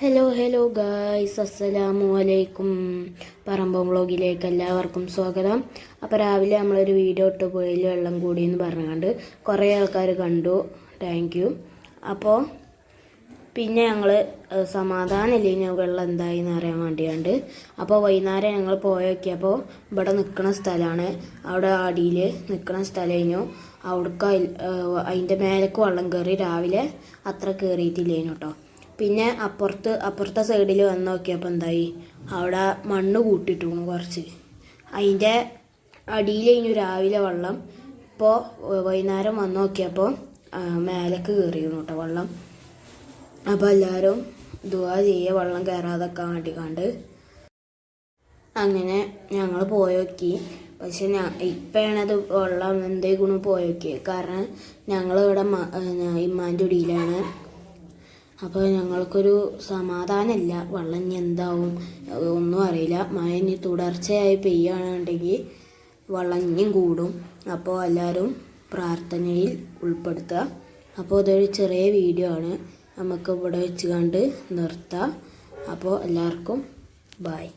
Hello hello guys അസ്സലാമു അലൈക്കും പറമ്പം വ്ളോഗിലേക്ക് എല്ലാവർക്കും സ്വാഗതം. അപ്പോൾ രാവിലെ നമ്മളൊരു വീഡിയോ ഇട്ട് പോയിൽ വെള്ളം കൂടി എന്ന് പറഞ്ഞുകൊണ്ട് കുറേ ആൾക്കാർ കണ്ടു. താങ്ക് യു അപ്പോൾ പിന്നെ ഞങ്ങൾ സമാധാനമില്ല വെള്ളം എന്തായി എന്ന് അറിയാൻ വേണ്ടിയാണ്ട്. അപ്പോൾ വൈകുന്നേരം ഞങ്ങൾ പോയോക്കിയപ്പോൾ ഇവിടെ നിൽക്കുന്ന സ്ഥലമാണ് അവിടെ അടിയിൽ നിൽക്കുന്ന സ്ഥലം കഴിഞ്ഞു അവിടേക്ക് അതിന്റെ മേലേക്ക് വെള്ളം കയറി രാവിലെ അത്ര കയറിയിട്ടില്ലേനു കേട്ടോ പിന്നെ അപ്പുറത്ത് അപ്പുറത്തെ സൈഡിൽ വന്ന് നോക്കിയപ്പോൾ എന്തായി? അവിടെ മണ്ണ് കൂട്ടിയിട്ടു കുറച്ച്. അതിന്റെ അടിയിൽ കഴിഞ്ഞു രാവിലെ വെള്ളം. ഇപ്പോൾ വൈകുന്നേരം വന്ന് നോക്കിയപ്പോൾ മേലേക്ക് കയറിയിരുന്നു കേട്ടോ വെള്ളം. അപ്പോൾ എല്ലാവരും ദുവാ ചെയ്യുക വെള്ളം കയറാതൊക്കെ വേണ്ടി കണ്ട് അങ്ങനെ ഞങ്ങൾ പോയോക്കി. പക്ഷെ ഞാൻ ഇപ്പോഴാണത് വെള്ളം എന്തേക്കുണു പോയോക്കി. കാരണം ഞങ്ങളിവിടെ ഇമ്മാന്റെ ഉടിയിലാണ് അപ്പോൾ ഞങ്ങൾക്കൊരു സമാധാനമില്ല വെള്ളം ഇനി എന്താവും? ഒന്നും അറിയില്ല. മഴ ഇനി തുടർച്ചയായി പെയ്യുകയാണെന്നുണ്ടെങ്കിൽ വെള്ളം ഇനിയും കൂടും. അപ്പോൾ എല്ലാവരും പ്രാർത്ഥനയിൽ ഉൾപ്പെടുത്തുക. അപ്പോൾ ഇതൊരു ചെറിയ വീഡിയോ ആണ്. നമുക്ക് ഇവിടെ വെച്ച് കണ്ട് നിർത്താം. അപ്പോൾ എല്ലാവർക്കും ബായ്